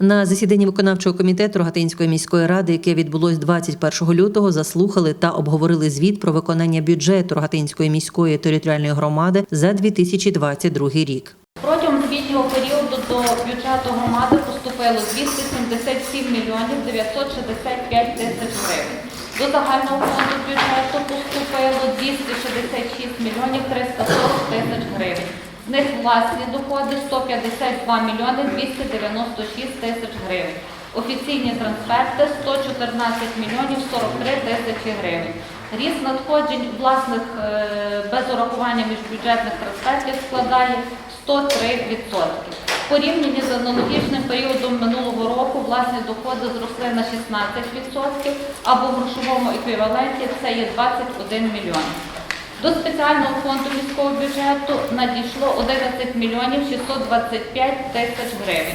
На засіданні виконавчого комітету Рогатинської міської ради, яке відбулось 21 лютого, заслухали та обговорили звіт про виконання бюджету Рогатинської міської територіальної громади за 2022 рік. Протягом звітнього періоду до бюджету громади поступило 277 мільйонів 965 тисяч гривень. До загального фонду бюджету поступило 266 мільйонів 340 тисяч гривень. З них власні доходи 152 мільйони 296 тисяч гривень. Офіційні трансферти 114 мільйонів 43 тисячі гривень. Ріст надходжень власних е, без урахування міжбюджетних трансфертів складає 103%. В порівнянні з аналогічним періодом минулого року власні доходи зросли на 16%, або в грошовому еквіваленті це є 21 мільйон. До спеціального фонду міського бюджету надійшло 11 мільйонів 625 тисяч гривень.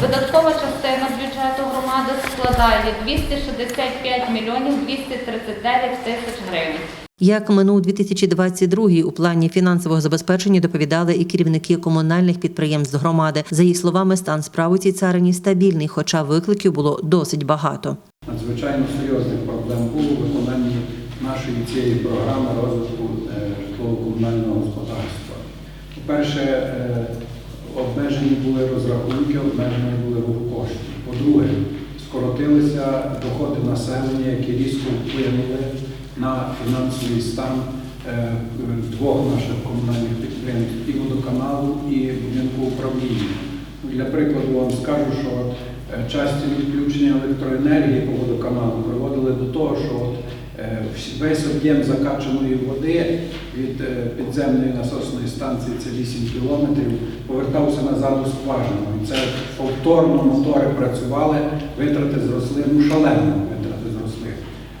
Видаткова частина бюджету громади складає 265 мільйонів 239 тисяч гривень. Як минув 2022 у плані фінансового забезпечення доповідали і керівники комунальних підприємств громади. За їх словами, стан справ у цій царині стабільний, хоча викликів було досить багато. Надзвичайно серйозних проблем було у виконанні нашої цієї програми розвитку е, житлово-комунального господарства. По-перше, е, обмежені були розрахунки, обмежені були рух коштів. По-друге, скоротилися доходи населення, які різко вплинули на фінансовий стан е, двох наших комунальних підприємств і водоканалу, і будинку управління. Для прикладу вам скажу, що часті відключення електроенергії по водоканалу приводили до того, що от, весь об'єм закачаної води від е, підземної насосної станції, це 8 кілометрів, повертався назад у скважину. Це повторно мотори працювали, витрати зросли, ну шалено витрати зросли.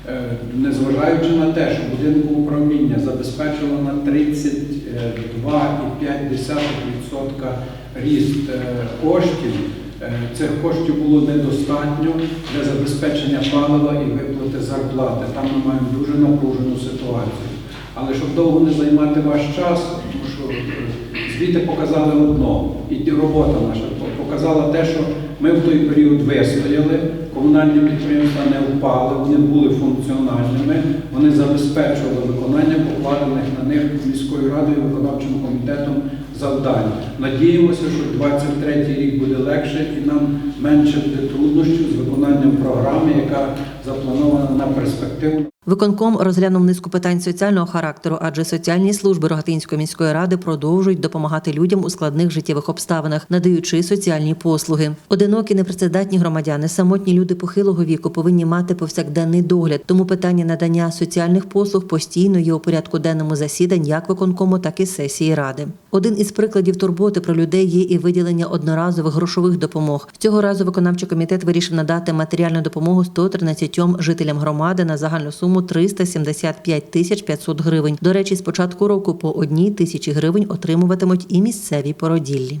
Е, Незважаючи на те, що будинку управління забезпечило на 32,5% ріст е, коштів, е, цих коштів було недостатньо для забезпечення палива і виплати зарплати. Там ми маємо дуже напружену ситуацію. Але щоб довго не займати ваш час, тому що е, звіти показали одно, і робота наша показала те, що ми в той період вистояли, комунальні підприємства не впали, вони були функціональними, вони забезпечували виконання покладених на них міською радою виконавчим комітетом завдань. Надіємося, що 23 рік буде легше і нам менше буде труднощів з виконанням програми, яка запланована на перспективу. Виконком розглянув низку питань соціального характеру, адже соціальні служби Рогатинської міської ради продовжують допомагати людям у складних життєвих обставинах, надаючи соціальні послуги. Одинокі непрацездатні громадяни, самотні люди похилого віку повинні мати повсякденний догляд. Тому питання надання соціальних послуг постійно є у порядку денному засідань як виконкому, так і сесії ради. Один із прикладів турботи про людей є і виділення одноразових грошових допомог. Цього разу виконавчий комітет вирішив надати матеріальну допомогу 113 жителям громади на загальну суму 375 тисяч 500 гривень. До речі, з початку року по одній тисячі гривень отримуватимуть і місцеві породіллі.